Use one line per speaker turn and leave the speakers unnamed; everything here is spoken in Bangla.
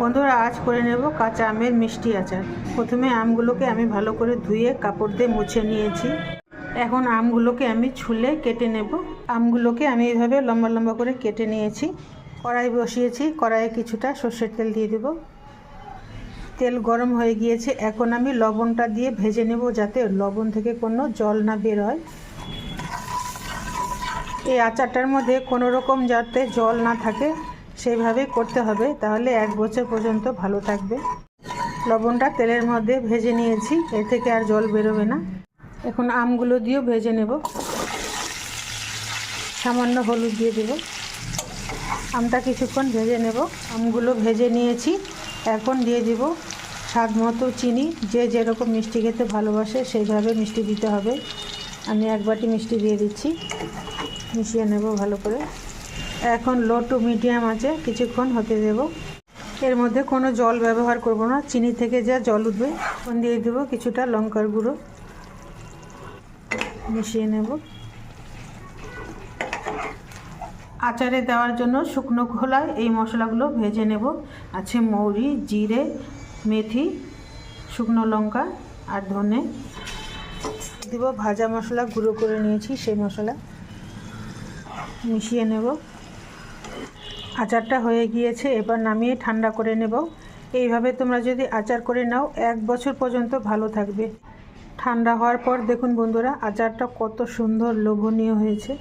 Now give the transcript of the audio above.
বন্ধুরা, আজ করে নেব কাঁচা আমের মিষ্টি আচার। প্রথমে আমগুলোকে আমি ভালো করে ধুয়ে কাপড় দিয়ে মুছে নিয়েছি। এখন আমগুলোকে আমি ছুলে কেটে নেব। আমগুলোকে আমি এইভাবে লম্বা লম্বা করে কেটে নিয়েছি। কড়াই বসিয়েছি, কড়াইয়ে কিছুটা সর্ষের তেল দিয়ে দেব। তেল গরম হয়ে গিয়েছে, এখন আমি লবণটা দিয়ে ভেজে নেব যাতে লবণ থেকে কোনো জল না বের হয় এই আচারটার মধ্যে কোনো রকম যাতে জল না থাকে সেইভাবে করতে হবে, তাহলে এক বছর পর্যন্ত ভালো থাকবে। লবণটা তেলের মধ্যে ভেজে নিয়েছি, এর থেকে আর জল বেরোবে না। এখন আমগুলো দিয়েও ভেজে নেব। সামান্য হলুদ দিয়ে দেব। আমটা কিছুক্ষণ ভেজে নেব। আমগুলো ভেজে নিয়েছি। এখন দিয়ে দিব স্বাদ মতো চিনি। যে যেরকম মিষ্টি খেতে ভালোবাসে, সেইভাবে মিষ্টি দিতে হবে। আমি এক বাটি মিষ্টি দিয়ে দিচ্ছি। মিশিয়ে নেব ভালো করে। এখন লো টু মিডিয়াম আছে, কিছুক্ষণ হতে দেব। এর মধ্যে কোনো জল ব্যবহার করব না, চিনি থেকে যা জল উঠবে, এখন দিয়ে দেবো কিছুটা লঙ্কার গুঁড়ো। মিশিয়ে নেব। আচারে দেওয়ার জন্য শুকনো খোলায় এই মশলাগুলো ভেজে নেব। আছে মৌরি, জিরে, মেথি, শুকনো লঙ্কা আর ধনে। দিব ভাজা মশলা, গুঁড়ো করে নিয়েছি সেই মশলা। মিশিয়ে নেব। আচারটা হয়ে গিয়েছে, এবার নামিয়ে ঠান্ডা করে নেব। এইভাবে তোমরা যদি আচার করে নাও, এক বছর পর্যন্ত ভালো থাকবে। ঠান্ডা হওয়ার পর দেখুন বন্ধুরা, আচারটা কত সুন্দর লোভনীয় হয়েছে।